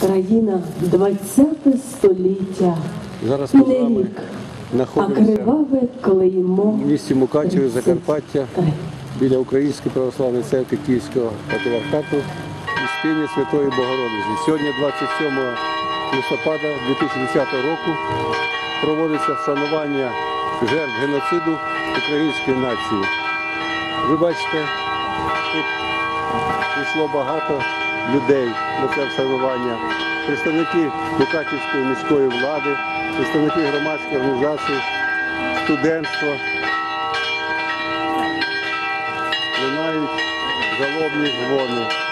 країна 20 століття. Зараз ми з вами знаходимося в місті Мукачеві, Закарпаття, біля Української православної церкви Київського патріархату у спільні Святої Богородиці. Сьогодні, 27 листопада 2010 року, проводиться вшанування жертв геноциду української нації. Ви бачите, тут прийшло багато людей на це вшанування. Представники Букатівської міської влади, представники громадських організацій, студентства. Лунають жалобні дзвони.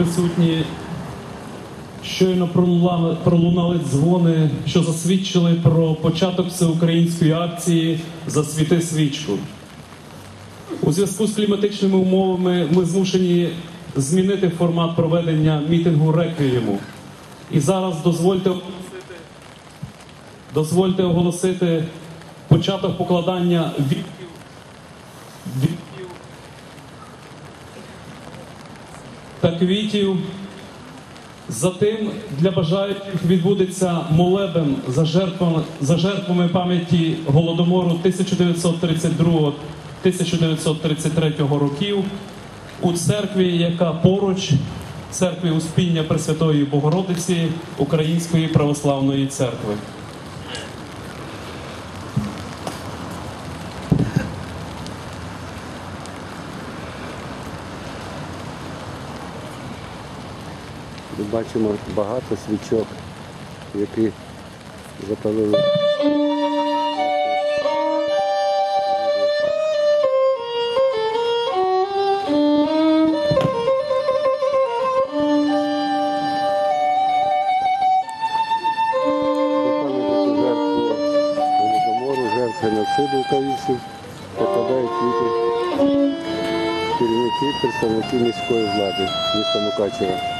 Присутні, щойно пролунали, пролунали дзвони, що засвідчили про початок всеукраїнської акції Засвіти свічку. У зв'язку з кліматичними умовами ми змушені змінити формат проведення мітингу реквієму. І зараз дозвольте дозвольте оголосити початок покладання та квітів. Затим для бажаючих відбудеться молебен за жертвами, за жертвами пам'яті голодомору 1932-1933 років у церкві, яка поруч церкві Успіння Пресвятої Богородиці Української православної церкви. Ми бачимо багато свічок, які запалили. Геноциду українців покладають керівники, представники міської влади міста Мукачева.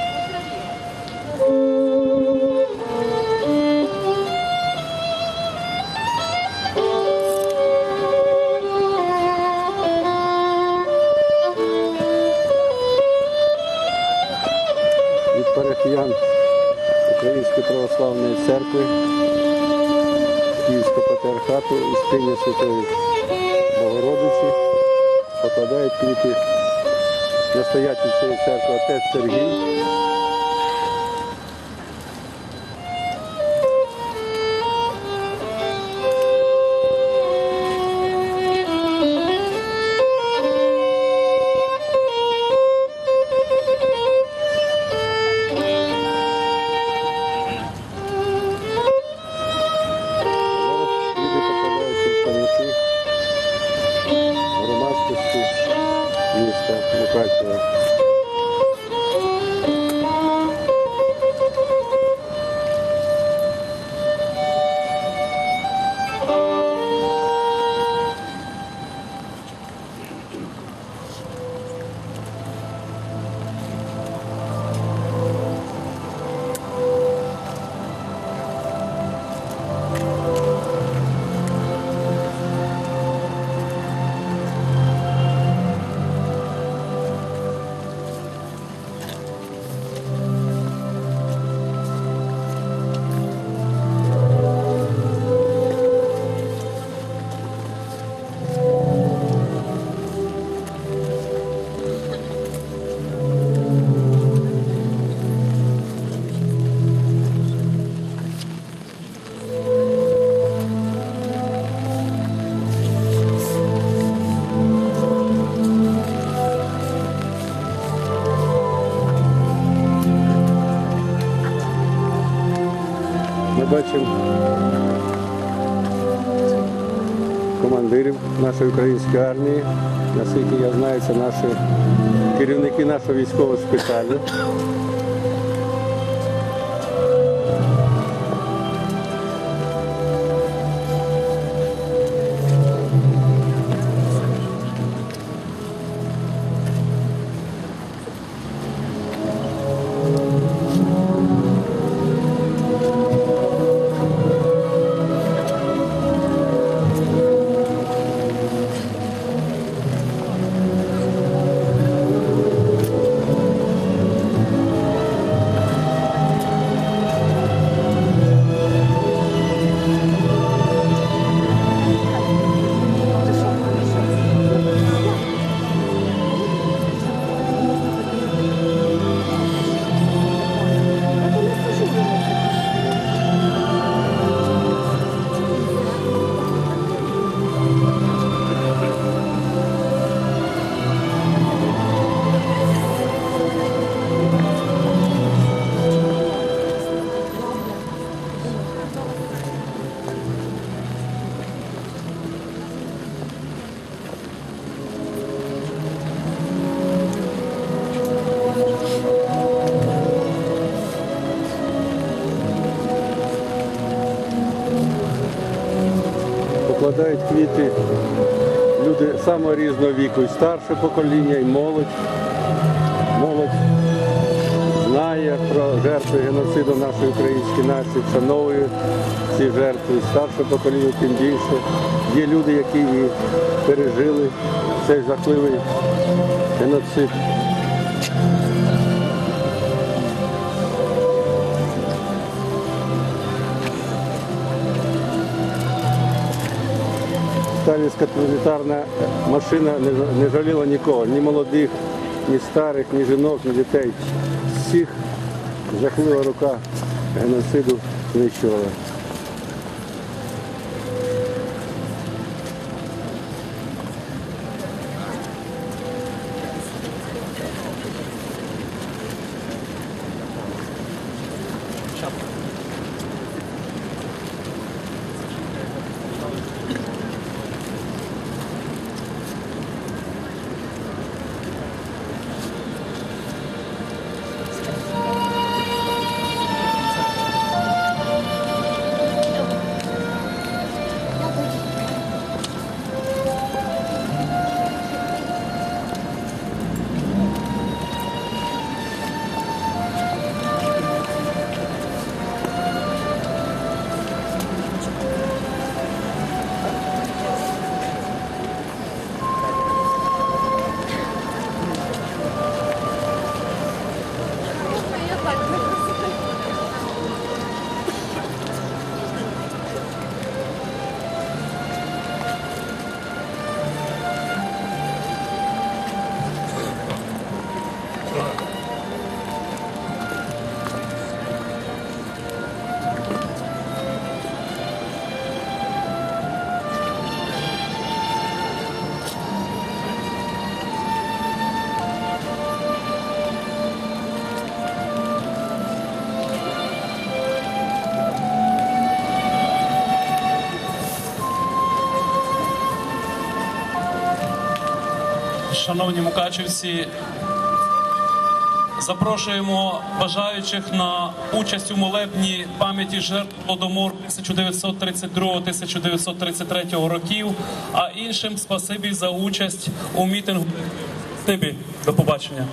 Спільні Святої Богородиці покладають квіти настоятель цієї церкви отець Сергій. Нашої української армії. Наскільки я знаю, це наші керівники нашого військового шпиталю. Покладають квіти люди самого різного віку, і старше покоління, і молодь. Молодь знає про жертви геноциду нашої української нації, вшановує ці жертви. І старше покоління тим більше. Є люди, які і пережили цей жахливий геноцид. Сталінська тоталітарна машина не жаліла нікого, ні молодих, ні старих, ні жінок, ні дітей. Всіх жахлива рука геноциду знищувала. Шановні мукачівці, запрошуємо бажаючих на участь у молебні пам'яті жертв Голодомору 1932-1933 років, а іншим спасибі за участь у мітингу. Тибі, до побачення.